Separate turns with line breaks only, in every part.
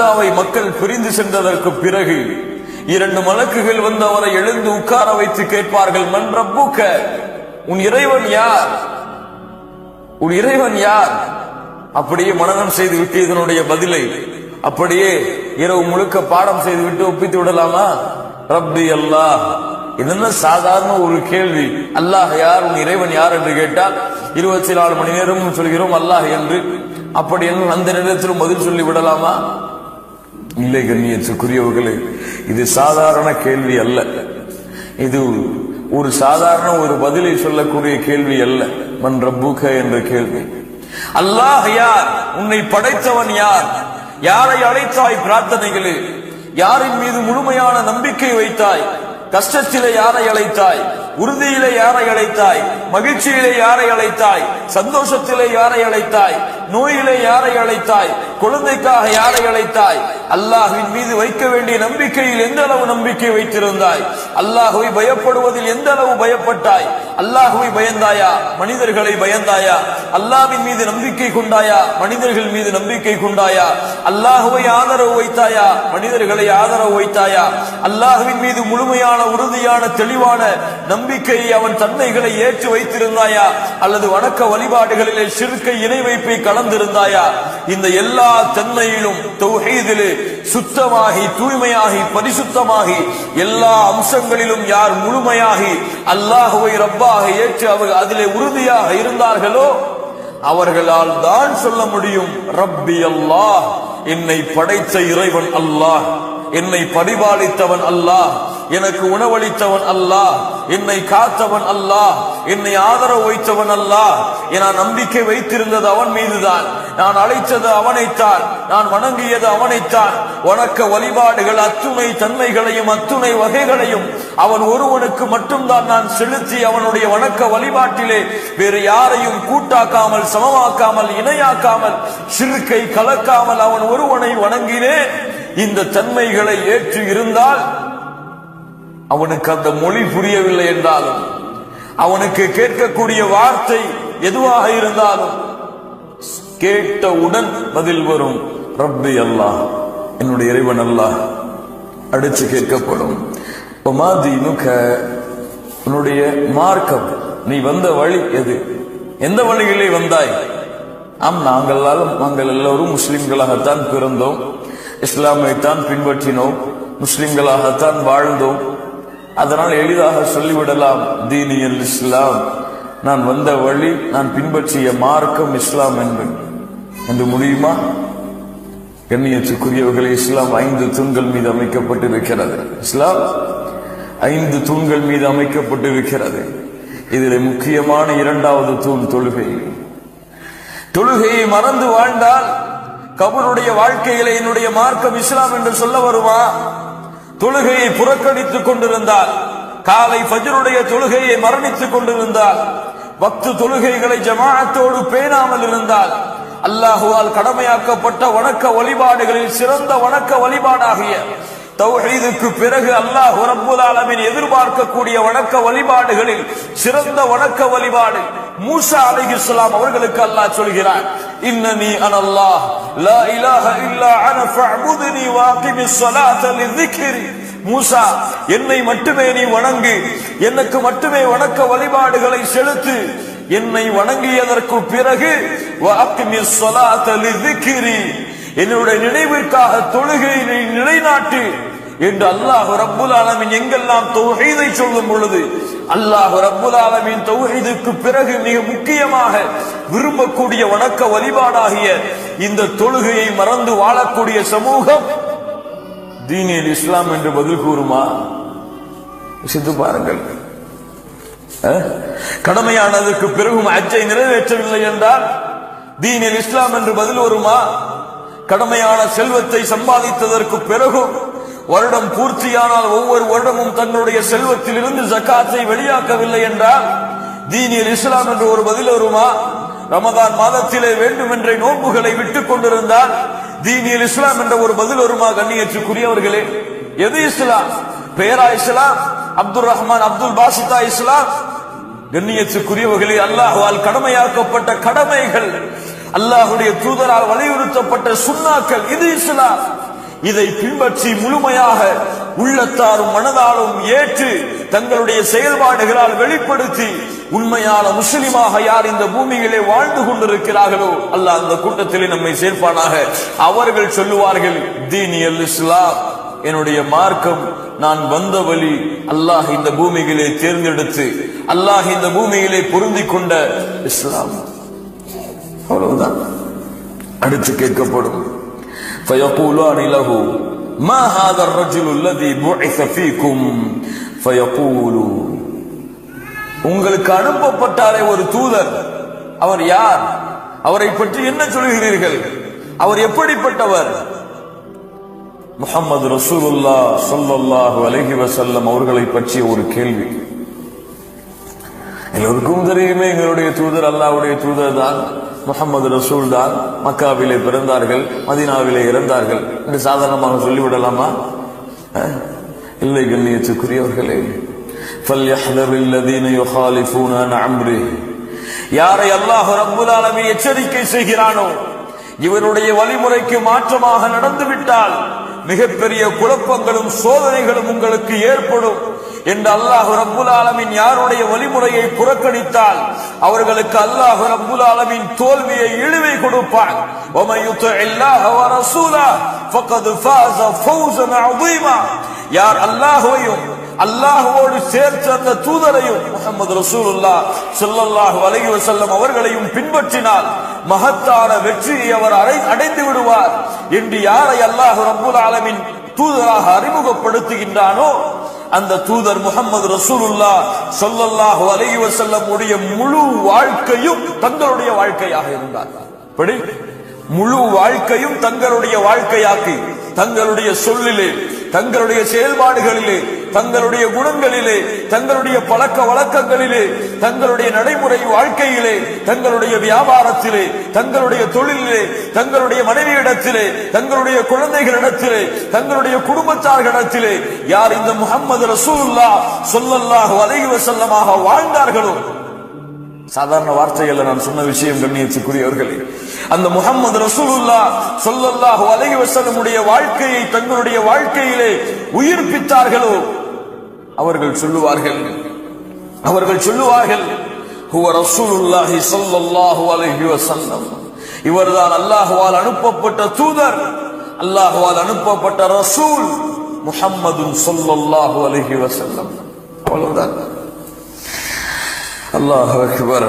ராஜாவை மக்கள் பிரிந்து சென்றதற்கு பிறகு இரண்டு மலக்குகள் வந்து அவரை எழுந்து உட்கார வைத்து கேட்பார்கள் மன் உன் இறைவன் யார்? உன் இறைவன் யார்? அப்படியே மனநம் செய்து விட்டு இதனுடைய பதிலை அப்படியே இரவு முழுக்க பாடம் செய்து விட்டு ஒப்பித்து விடலாமா? ரப்பி அல்லாஹ் இது சாதாரண ஒரு கேள்வி. அல்லாஹ் யார்? உன் இறைவன் யார்? என்று கேட்டால் இருபத்தி நாலு மணி நேரமும் சொல்கிறோம் அல்லாஹ் என்று. அப்படி என்று அந்த நேரத்திலும் பதில் சொல்லி விடலாமா? இல்லை கண்ணியத்துக்குரியவர்களே இது சாதாரண கேள்வி அல்ல. இது ஒரு சாதாரண ஒரு பதிலை சொல்லக்கூடிய கேள்வி அல்ல. மன் ரப்புக என்ற கேள்வி. அல்லாஹ் யார்? உன்னை படைத்தவன் யார்? யாரை அழைத்தாய் பிரார்த்தனைகளே? யாரின் மீது முழுமையான நம்பிக்கை வைத்தாய்? கஷ்டத்திலே யாரை அழைத்தாய்? உறுதியிலே யாரை அழைத்தாய்? மகிழ்ச்சியிலே யாரை அழைத்தாய்? சந்தோஷத்திலே யாரை அழைத்தாய்? நோயிலே யாரை அழைத்தாய்? குழந்தைக்காக யாரை அழைத்தாய்? அல்லாஹுவின் மீது வைக்க வேண்டிய நம்பிக்கையில் எந்த அளவு நம்பிக்கை வைத்திருந்தாய்? அல்லாஹுவை பயப்படுவதில் எந்த அளவு பயப்பட்டாய்? அல்லாஹுவை பயந்தாயா? மனிதர்களை பயந்தாயா? அல்லாவின் மீது நம்பிக்கை கொண்டாயா? மனிதர்கள் மீது நம்பிக்கை கொண்டாயா? அல்லாஹுவை ஆதரவு வைத்தாயா? மனிதர்களை ஆதரவு வைத்தாயா? அல்லாஹுவின் மீது முழுமையான உறுதியான தெளிவான நம்பிக்கையை அவன் தன்மைகளை ஏற்று வைத்திருந்தாயா? அல்லது வணக்க வழிபாடுகளிலே சிறுக்கை இணை வைப்பை கலந்திருந்தாயா இந்த எல்லா தன்மையிலும் தௌஹீதிலே சுத்தமாகி தூய்மையாகி பரிசுத்தமாகி எல்லா அம்சங்களிலும் யார் முழுமையாகி அல்லாஹுவை ரப்பாக ஏற்று அவர் அதிலே உறுதியாக இருந்தார்களோ அவர்களால் தான் சொல்ல முடியும் ரப்பி அல்லாஹ் என்னை படைத்த இறைவன் அல்லாஹ். என்னை பரிபாலித்தவன் அல்லாஹ். எனக்கு உணவளித்தவன் அல்லாஹ். என்னை காத்தவன் அல்லாஹ். என்னை ஆதரவு வைத்தவன் அல்லாஹ். நான் நம்பிக்கை வைத்திருந்தது அவன் மீதுதான். நான் அழைத்தது அவனைத்தான். நான் வணங்கியது அவனைத்தான். வணக்க வழிபாடுகள் அத்துணை தன்மைகளையும் அத்துணை வகைகளையும் அவன் ஒருவனுக்கு மட்டும்தான் நான் செலுத்தி அவனுடைய வணக்க வழிபாட்டிலே வேறு யாரையும் கூட்டாக்காமல் சமமாக்காமல் இணையாக்காமல் சிறுக்கை கலக்காமல் அவன் ஒருவனை வணங்கினேன். இந்த தன்மைகளை ஏற்று இருந்தால் அவனுக்கு அந்த மொழி புரியவில்லை என்றாலும் அவனுக்கு கேட்கக்கூடிய வார்த்தை எதுவாக இருந்தாலும் கேட்டவுடன் பதில் வரும். ரப்பி அல்லாஹ் என்னுடைய இறைவன் அல்லாஹ் அடிச்சு கேட்கப்படும். உன்னுடைய மார்க்கம் நீ வந்த வழி எது? எந்த வழியிலே வந்தாய்? ஆம் நாங்கள் நாங்கள் எல்லோரும் முஸ்லிம்களாகத்தான் பிறந்தோம். இஸ்லாமை தான் பின்பற்றினோம். முஸ்லிம்களாகத்தான் வாழ்ந்தோம். அதனால் எளிதாக சொல்லிவிடலாம் தீனியல் இஸ்லாம். நான் வந்த வழி நான் பின்பற்றிய மார்க்கம் இஸ்லாம் என்று என்று முடியுமா? கண்ணியத்துக்குரியவர்களே இஸ்லாம் ஐந்து தூண்கள் மீது அமைக்கப்பட்டிருக்கிறது. இஸ்லாம் ஐந்து தூண்கள் மீது அமைக்கப்பட்டிருக்கிறது. இதில் முக்கியமான இரண்டாவது தூண் தொழுகை. தொழுகையை மறந்து வாழ்ந்தால் கபருடைய வாழ்க்கையில என்னுடைய மார்க்கம் இஸ்லாம் என்று சொல்ல வருமா? தொழுகையை புறக்கணித்துக் கொண்டிருந்தால் காலை பஜருடைய தொழுகையை மரணித்துக் கொண்டிருந்தால் பத்து தொழுகைகளை ஜமாஅத்தோடு பேணாமல் இருந்தால் அல்லாஹுவால் கடமையாக்கப்பட்ட வணக்க வழிபாடுகளில் சிறந்த வணக்க வழிபாடாகிய தௌஹீதுக்கு பிறகு அல்லாஹ் ரப்புல் எதிர்பார்க்கக்கூடிய வணக்க வழிபாடுகளில் சிறந்த வணக்க வழிபாடு மூசா அலிஹிஸ்லாம் அவர்களுக்கு அல்லாஹ் சொல்கிறார் இன்னனி அனல்லாஹ் லா இலாஹ இல்லா அன ஃபஅபுதுனி வாகிமி ஸலாத லிذிக்ரி மூசா என்னை மட்டுமே நீ வணங்கு. எனக்கு மட்டுமே வணக்க வழிபாடுகளை செலுத்து. என்னை வணங்கியதற்கு பிறகு வாக்கிமி ஸலாத லிذிக்ரி என்னுடைய நினைவிற்காக தொழுகையை நிலைநாட்டு. என்று அல்லாஹ் ரப்புல் ஆலமின் எங்கெல்லாம் தொகையை சொல்லும் பொழுது அல்லாஹ் ரப்புல் ஆலமின் தௌஹீதுக்கு பிறகு மிக முக்கியமாக விரும்பக்கூடிய வணக்க வழிபாடாகிய இந்த தொழுகையை மறந்து வாழக்கூடிய சமூகம் தீனியல் இஸ்லாம் என்று பதில் கூறுமா? சித்து பாருங்கள். அஹ்? கடமையானதுக்கு பிறகும் அஜ்ஜை நிறைவேற்றவில்லை என்றால் தீனில் இஸ்லாம் என்று பதில் வருமா? கடமையான செல்வத்தை சம்பாதித்ததற்கு பிறகும் வருடம் பூர்த்தியானால் ஒவ்வொரு வருடமும் தன்னுடைய செல்வத்திலிருந்து ஜக்காத்தை வெளியாக்கவில்லை என்றால் தீனியல் இஸ்லாம் என்று ஒரு பதில் வருமா? ரமதான் மாதத்திலே வேண்டுமென்றே நோன்புகளை விட்டுக் கொண்டிருந்தால் தீனியல் இஸ்லாம் என்ற ஒரு பதில் வருமா? கண்ணியற்றுக்குரியவர்களே எது இஸ்லாம்? பேரா இஸ்லாம்? அப்துல் ரஹ்மான் அப்துல் பாசிதா இஸ்லாம்? கண்ணியத்துக்குரியவர்களே அல்லாஹ்வால் கடமையாக்கப்பட்ட கடமைகள் அல்லாஹுடைய தூதரால் வலியுறுத்தப்பட்ட சுண்ணாக்கள் இது இஸ்லாம். இதை பின்பற்றி முழுமையாக உள்ளத்தாரும் மனதாலும் ஏற்று தங்களுடைய செயல்பாடுகளால் வெளிப்படுத்தி உண்மையான முஸ்லிமாக யார் இந்த பூமியிலே வாழ்ந்து கொண்டிருக்கிறார்களோ அல்லாஹ் அந்த கூட்டத்திலே நம்மை சேர்ப்பானாக. அவர்கள் சொல்லுவார்கள் தீனியல் இஸ்லாம். என்னுடைய மார்க்கம் நான் வந்த வழி அல்லாஹ் இந்த பூமியிலே தேர்ந்தெடுத்து அல்லாஹ் இந்த பூமியிலே பொருந்திக் கொண்ட இஸ்லாம். அவ்வளவுதான். அடுத்து கேட்கப்படும். فيقولان له ما هذا الرجل الذي بعث فيكم فيقول உங்களுக்கு அனுப்பப்பட்டாரே ஒரு தூதர் அவர் யார் அவரை பற்றி என்ன சொல்கிறீர்கள் அவர் எப்படிப்பட்டவர் முகமது ரசூலுல்லா ஸல்லல்லாஹு அலைஹி வஸல்லம் அவர்களை பற்றிய ஒரு கேள்வி எல்லோருக்கும் தெரியுமே எங்களுடைய தூதர் அல்லாஹ்வுடைய தூதர் தான் முகமது ரசூல் தான் மக்காவிலே பிறந்தார்கள் மதீனாவிலே இறந்தார்கள் என்று சாதாரணமாக சொல்லிவிடலாமா அஹ்? இல்லை கண்ணியத்துக்குரியவர்களே فَلْيَحْذَرِ الَّذِينَ يُخَالِفُونَ عَنْ أَمْرِهِ யாரை அல்லாஹ் ரப்புல் ஆலமீன் எச்சரிக்கை செய்கிறானோ இவருடைய வழிமுறைக்கு மாற்றமாக நடந்துவிட்டால் மிகப்பெரிய குழப்பங்களும் சோதனைகளும் உங்களுக்கு ஏற்படும் என்று அல்லாஹ் ரப்புல் ஆலமின் யாருடைய வழிமுறையை புறக்கணித்தால் அவர்களுக்கு அல்லாஹ் ரப்புல் ஆலமின் தோல்வியை இழிவை கொடுப்பான் யார் அல்லாஹுவையும் அல்லாஹுவோடு சேர்த்து அந்த தூதரையும் முகமது ரசூலுல்லா சொல்லல்லாஹு அலைஹி வசல்லம் அவர்களையும் பின்பற்றினால் மகத்தான வெற்றியை அவர் அடை அடைந்து விடுவார். என்று யாரை அல்லாஹு ரப்புல் ஆலமின் தூதராக அறிமுகப்படுத்துகின்றானோ அந்த தூதர் முகமது ரசூலுல்லா சொல்லல்லாஹு அலைஹி வஸல்லம் உடைய முழு வாழ்க்கையும் தங்களுடைய வாழ்க்கையாக இருந்தார். படி முழு வாழ்க்கையும் தங்களுடைய வாழ்க்கையாக்கி தங்களுடைய சொல்லிலே தங்களுடைய செயல்பாடுகளிலே தங்களுடைய குணங்களிலே தங்களுடைய பழக்க வழக்கங்களிலே தங்களுடைய நடைமுறை வாழ்க்கையிலே தங்களுடைய வியாபாரத்திலே தங்களுடைய தொழிலிலே தங்களுடைய மனைவியிடத்திலே தங்களுடைய குழந்தைகளிடத்திலே தங்களுடைய குடும்பத்தார்களிடத்திலே யார் இந்த முகமது ரசூல்லா ஸல்லல்லாஹு அலைஹி வாழ்ந்தார்களோ சாதாரண வார்த்தைகள்ல நான் சொன்ன விஷயம் கண்ணியத்துக்குரியவர்களே. அந்த முகமது ரசூலுல்லா ஸல்லல்லாஹு அலைஹி வசனமுடைய வாழ்க்கையை தங்களுடைய வாழ்க்கையிலே உயிர்ப்பித்தார்களோ? அவர்கள் சொல்லுவார்கள். அவர்கள் சொல்லுவார்கள் ஹுவ ரசூலுல்லாஹி சொல்லல்லாஹு அலைஹி வஸல்லம். இவர்தான் அல்லாஹுவால் அனுப்பப்பட்ட தூதர் அல்லாஹ்வால் அனுப்பப்பட்ட ரசூல் முஹம்மதுன் சொல்லல்லாஹு அலைஹி வஸல்லம். அவ்வளவுதான். அல்லாஹ் அக்பர்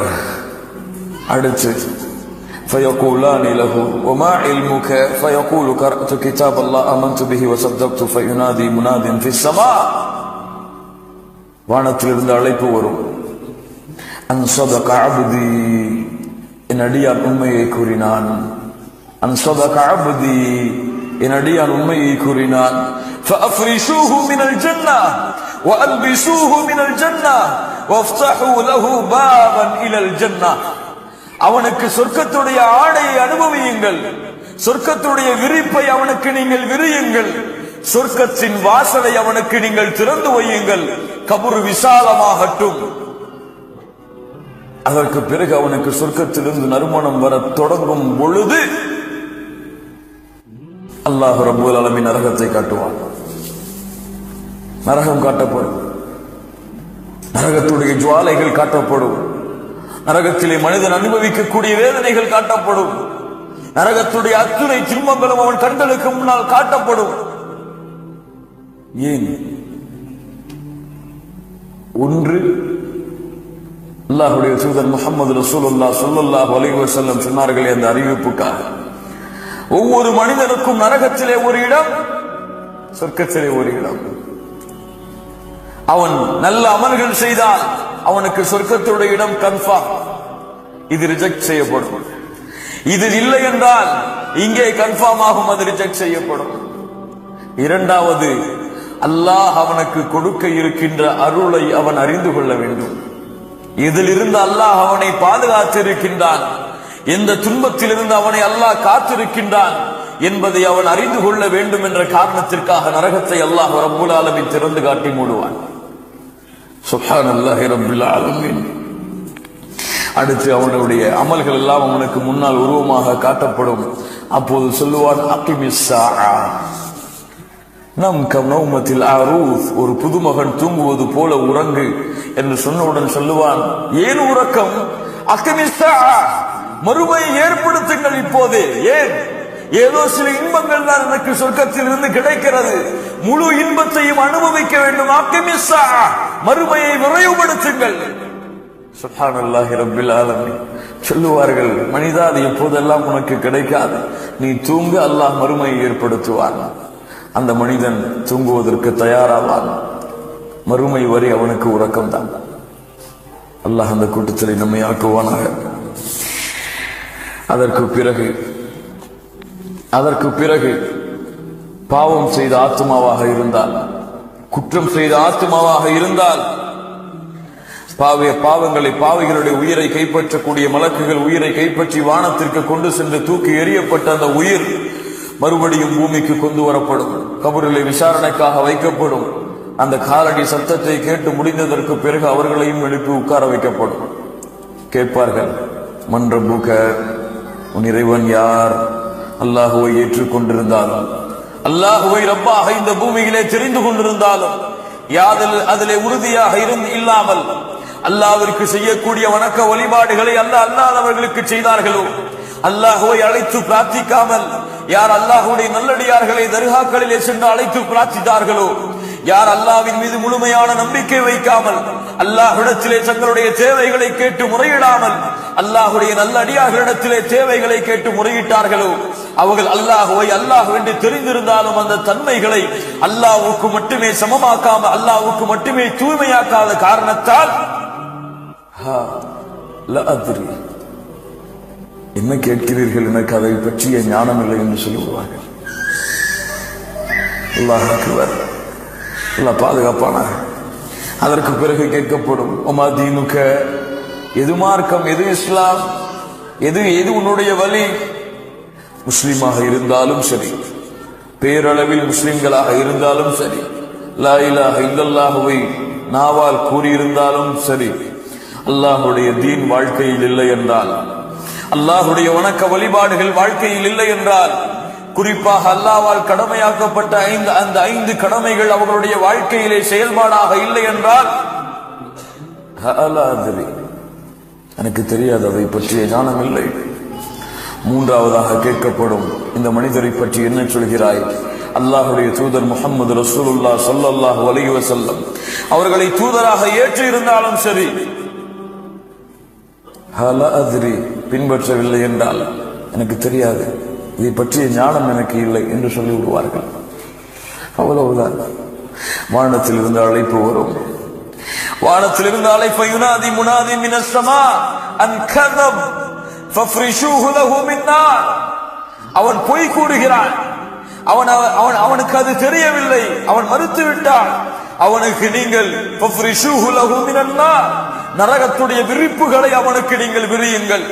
அடுத்து فيقولان له وما علمك فيقول قرأت كتاب الله آمنت به وصدقت فينادي مناد في السماء வானத்திலிருந்து அழைப்பு வரும் அன் சதக அபுதி என் அடியான் உண்மையை கூறினான் அன் சதக அபுதி என் அடியான் உண்மையை கூறினான் فأفرشوه من الجنة وألبسوه من الجنة அவனுக்கு சொர்க்கத்துடைய ஆடையை அனுபவியுங்கள். சொர்க்கத்துடைய விரிப்பை அவனுக்கு நீங்கள் விரியுங்கள். சொர்க்கத்தின் வாசலை அவனுக்கு நீங்கள் திறந்து வையுங்கள். கபுர் விசாலமாகட்டும். அதற்கு பிறகு அவனுக்கு சொர்க்கத்திலிருந்து நறுமணம் வர தொடங்கும் பொழுது அல்லாஹ் ரபுல் அலமின் நரகத்தை காட்டுவான். நரகம் காட்டப்படும். நரகத்துடைய ஜுவாலைகள் காட்டப்படும். நரகத்திலே மனிதன் அனுபவிக்கக்கூடிய வேதனைகள் காட்டப்படும். நரகத்துடைய அத்துணை துன்பங்களும் அவன் கண்களுக்கு முன்னால் காட்டப்படும். ஏன்? ஒன்று அல்லாஹுடைய தூதர் முகமது ரசூலுல்லா சொல்லுல்லா வலிவர் செல்லம் சொன்னார்களே அந்த அறிவிப்புக்காக. ஒவ்வொரு மனிதனுக்கும் நரகத்திலே ஒரு இடம் சொர்க்கத்திலே ஒரு இடம். அவன் நல்ல அமல்கள் செய்தால் அவனுக்கு சொர்க்கத்துடைய இடம் கன்ஃபார்ம் இது ரிஜெக்ட் செய்யப்படும். இது இல்லை என்றால் இங்கே கன்ஃபார்ம் ஆகும் அது ரிஜெக்ட் செய்யப்படும். இரண்டாவது அல்லாஹ் அவனுக்கு கொடுக்க இருக்கின்ற அருளை அவன் அறிந்து கொள்ள வேண்டும். இதிலிருந்து அல்லாஹ் அவனை பாதுகாத்திருக்கின்றான்? எந்த துன்பத்திலிருந்து அவனை அல்லாஹ் காத்திருக்கின்றான்? என்பதை அவன் அறிந்து கொள்ள வேண்டும் என்ற காரணத்திற்காக நரகத்தை அல்லாஹ் ரபுல் ஆலமீன் திறந்து காட்டி மூடுவான். சுஹான் அல்லாஹி ரபுல்லா ஆலமீன். அடுத்து அவனுடைய அமல்கள் எல்லாம் அவனுக்கு முன்னால் உருவமாக காட்டப்படும். அப்போது சொல்லுவான் அக்கிமிஸ்ஸா நம் கனௌமத்தில் அரூஸ் ஒரு புதுமகன் தூங்குவது போல உறங்கு என்று சொன்னவுடன் சொல்லுவான் ஏன் உறக்கம்? அக்கிமிஸ்ஸா மறுமையை ஏற்படுத்துங்கள் இப்போதே ஏன்? ஏதோ சில இன்பங்கள் தான் எனக்கு சொர்க்கத்தில் இருந்து கிடைக்கிறது. முழு இன்பத்தையும் அனுபவிக்க வேண்டும். அக்கிமிஸ்ஸா மறுமையை விரைவுபடுத்துங்கள் சுப்ஹானல்லாஹி ரப்பில் ஆலமீன். சொல்லுவார்கள் மனிதா அது எப்போதெல்லாம் உனக்கு கிடைக்காது நீ தூங்க அல்லாஹ் மறுமையை ஏற்படுத்துவான். அந்த மனிதன் தூங்குவதற்கு தயாராவான். மறுமை வரை அவனுக்கு உறக்கம் தான் அல்லாஹ் அந்த கூட்டத்தில் நம்மை ஆக்குவானாக. அதற்கு பிறகு அதற்கு பிறகு பாவம் செய்த ஆத்மாவாக இருந்தால் குற்றம் செய்த ஆத்மாவாக இருந்தால் பாவிய பாவங்களை பாவிகளுடைய உயிரை கைப்பற்றக்கூடிய மலக்குகள் உயிரை கைப்பற்றி வானத்திற்கு கொண்டு சென்று தூக்கி எறியப்பட்ட அந்த உயிர் மறுபடியும் பூமிக்கு கொண்டு வரப்படும். கபரிலே விசாரணைக்காக வைக்கப்படும். அந்த காலடி சத்தத்தை கேட்டு முடிந்ததற்கு பிறகு அவர்களையும் எழுப்பி உட்கார வைக்கப்படும். கேட்பார்கள் மன்ற புக உன் இறைவன் யார்? அல்லாஹுவை ஏற்றுக்கொண்டிருந்தாலும் அல்லாஹுவை ரப்பாக இந்த பூமியிலே தெரிந்து கொண்டிருந்தாலும் யாதில் அதிலே உறுதியாக இருந்து இல்லாமல் அல்லாவிற்கு செய்யக்கூடிய வணக்க வழிபாடுகளை அல்லாஹ் அல்லாதவர்களுக்கு செய்தார்களோ? அல்லாஹுவை அழைத்து பிரார்த்திக்காமல் யார் அல்லாஹுடைய நல்லடியார்களை தர்காக்களிலே சென்று அழைத்து பிரார்த்தித்தார்களோ? யார் அல்லாவின் மீது முழுமையான நம்பிக்கை வைக்காமல் அல்லாஹிடத்திலே தங்களுடைய தேவைகளை கேட்டு முறையிடாமல் அல்லாஹுடைய நல்ல அடியார்களிடத்திலே தேவைகளை கேட்டு முறையிட்டார்களோ அவர்கள் அல்லாஹுவை அல்லாஹ் என்று தெரிந்திருந்தாலும் அந்த தன்மைகளை அல்லாஹுக்கு மட்டுமே சமமாக்காம அல்லாஹுக்கு மட்டுமே தூய்மையாக்காத காரணத்தால் என்ன கேட்கிறீர்கள்? எனக்கு அதை பற்றிய ஞானம் இல்லை என்று சொல்லுவார்கள். அல்லாஹ் நல்லா பாதுகாப்பான. அதற்கு பிறகு கேட்கப்படும் உமா தீனுக்க எது மார்க்கம் எது இஸ்லாம் எது எது உன்னுடைய வழி? முஸ்லீமாக இருந்தாலும் சரி பேரளவில் முஸ்லிம்களாக இருந்தாலும் சரி லா இல்லல்லாகவே நாவால் கூறியிருந்தாலும் சரி அல்லாஹுடைய தீன் வாழ்க்கையில் இல்லை என்றால் அல்லாஹுடைய வணக்க வழிபாடுகள் வாழ்க்கையில் இல்லை என்றால் குறிப்பாக அல்லாவால் கடமையாக்கப்பட்ட ஐந்து அந்த ஐந்து கடமைகள் அவர்களுடைய வாழ்க்கையிலே செயல்பாடாக இல்லை என்றால் எனக்கு தெரியாது அதை பற்றிய ஞானம் இல்லை. மூன்றாவதாக கேட்கப்படும் இந்த மனிதரை பற்றி என்ன சொல்கிறாய்? அல்லாஹுடைய தூதர் முகமது ரசூலுல்லா ஸல்லல்லாஹு அலைஹி செல்லம் அவர்களை தூதராக ஏற்று இருந்தாலும் சரி பின்பற்றவில்லை என்றால் எனக்கு தெரியாது. இதை பற்றிய ஞானம் எனக்கு இல்லை என்று சொல்லி விடுவார்கள் அவ்வளவுதான். வானத்தில் இருந்து அழைப்பு வரும். வானத்தில் இருந்து அழைப்பை யுனாதி முனாதி மினஸ்ஸமா அன்கதம் அவன் பொய் கூறுகிறான். அவன் அவன் அவனுக்கு அது தெரியவில்லை. அவன் மறுத்து விட்டான் அவனுக்கு நீங்கள் நரகத்துடைய விரிப்புகளை அவனுக்கு நீங்கள் விரியுங்கள்.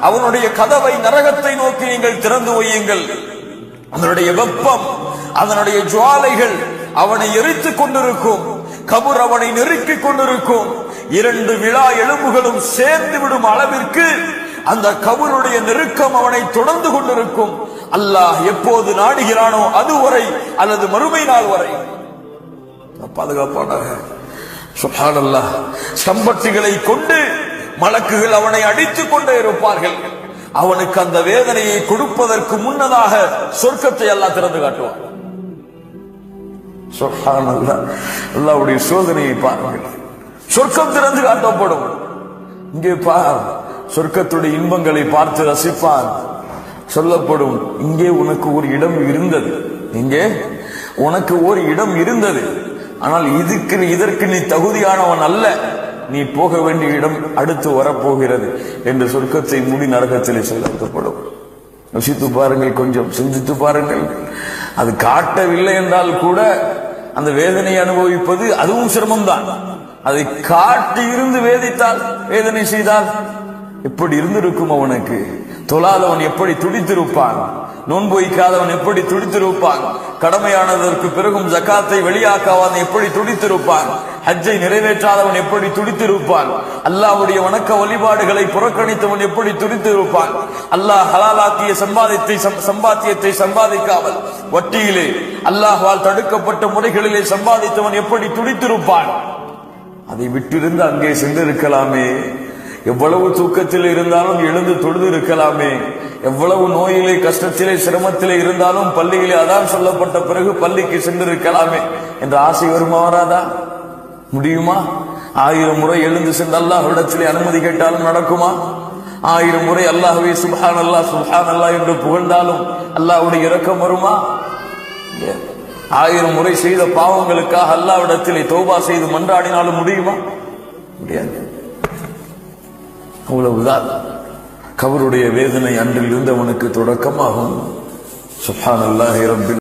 அவனுடைய கதவை நரகத்தை நோக்கி நீங்கள் திறந்து வையுங்கள். அதனுடைய வெப்பம் அதனுடைய ஜுவாலைகள் அவனை எரித்துக் கொண்டிருக்கும். கபூர் அவனை நெருக்கிக் கொண்டிருக்கும். இரண்டு விழா எலும்புகளும் சேர்ந்து விடும் அளவிற்கு அந்த கபருடைய நெருக்கம் அவனை தொடர்ந்து கொண்டிருக்கும். அல்லாஹ் எப்போது நாடுகிறானோ அதுவரை அல்லது மறுமை நாள் வரை. பாதுகாப்பானாக. சுபானல்லா சம்பட்டிகளை கொண்டு மலக்குகள் அவனை அடித்துக் கொண்டே இருப்பார்கள். அவனுக்கு அந்த வேதனையை கொடுப்பதற்கு முன்னதாக சொர்க்கத்தை எல்லாம் திறந்து காட்டுவான். சுப்ஹானல்லாஹ் சோதனையை பாருங்கள். சொர்க்கம் திறந்து காட்டப்படும். இங்கே பார் சொர்க்கத்துடைய இன்பங்களை பார்த்து ரசிப்பான் சொல்லப்படும் இங்கே உனக்கு ஒரு இடம் இருந்தது. இங்கே உனக்கு ஒரு இடம் இருந்தது. ஆனால் இதுக்கு நீ- இதற்கு நீ தகுதியானவன் அல்ல. நீ போக வேண்டிய இடம் அடுத்து வரப்போகிறது என்று சொர்க்கத்தை மூடி நரகத்திலே செலுத்தப்படும். யோசித்து பாருங்கள் கொஞ்சம் சிந்தித்து பாருங்கள். அது காட்டவில்லை என்றால் கூட அந்த வேதனையை அனுபவிப்பது அதுவும் சிரமம்தான். அதை காட்டி இருந்து வேதித்தால் வேதனை செய்தால் எப்படி இருந்திருக்கும் அவனுக்கு. தொழாதவன் எப்படி துடித்திருப்பான்? நோன்பு வைக்காதவன் எப்படி துடித்திருப்பான்? கடமையானதற்கு பிறகும் ஜக்காத்தை வெளியாக்காதவன் எப்படி துடித்திருப்பான்? ஹஜ்ஜை நிறைவேற்றாதவன் எப்படி துடித்திருப்பான்? அல்லாவுடைய வணக்க வழிபாடுகளை புறக்கணித்தவன் எப்படி துடித்திருப்பான்? அல்லாஹ் ஹலாலாக்கிய சம்பாதித்தை சம்- சம்பாத்தியத்தை சம்பாதிக்காமல் வட்டியிலே அல்லாஹால் தடுக்கப்பட்ட முறைகளிலே சம்பாதித்தவன் எப்படி துடித்திருப்பான்? அதை விட்டிருந்து அங்கே சென்றிருக்கலாமே. எவ்வளவு தூக்கத்தில் இருந்தாலும் எழுந்து தொழுது இருக்கலாமே. எவ்வளவு நோயிலே கஷ்டத்திலே சிரமத்திலே இருந்தாலும் பள்ளியிலே அதான் சொல்லப்பட்ட பிறகு பள்ளிக்கு சென்றிருக்கலாமே. என்ற ஆசை வருமா வராதா? முடியுமா? ஆயிரம் முறை எழுந்து சென்று அல்லாஹ்விடத்திலே அனுமதி கேட்டாலும் நடக்குமா? ஆயிரம் முறை அல்லாஹுவே சுப்ஹான் அல்லாஹ் சுப்ஹான் அல்லாஹ் என்று புகழ்ந்தாலும் அல்லாஹுடைய இரக்கம் வருமா? ஆயிரம் முறை செய்த பாவங்களுக்காக அல்லாவிடத்திலே தோபா செய்து மன்றாடினாலும் முடியுமா? முடியாது. அவ்வளவுதான். கவருடைய வேதனை அன்றில் இருந்தவனுக்கு தொடக்கமாகும். சுஹான் அல்லாஹி ரப்பில்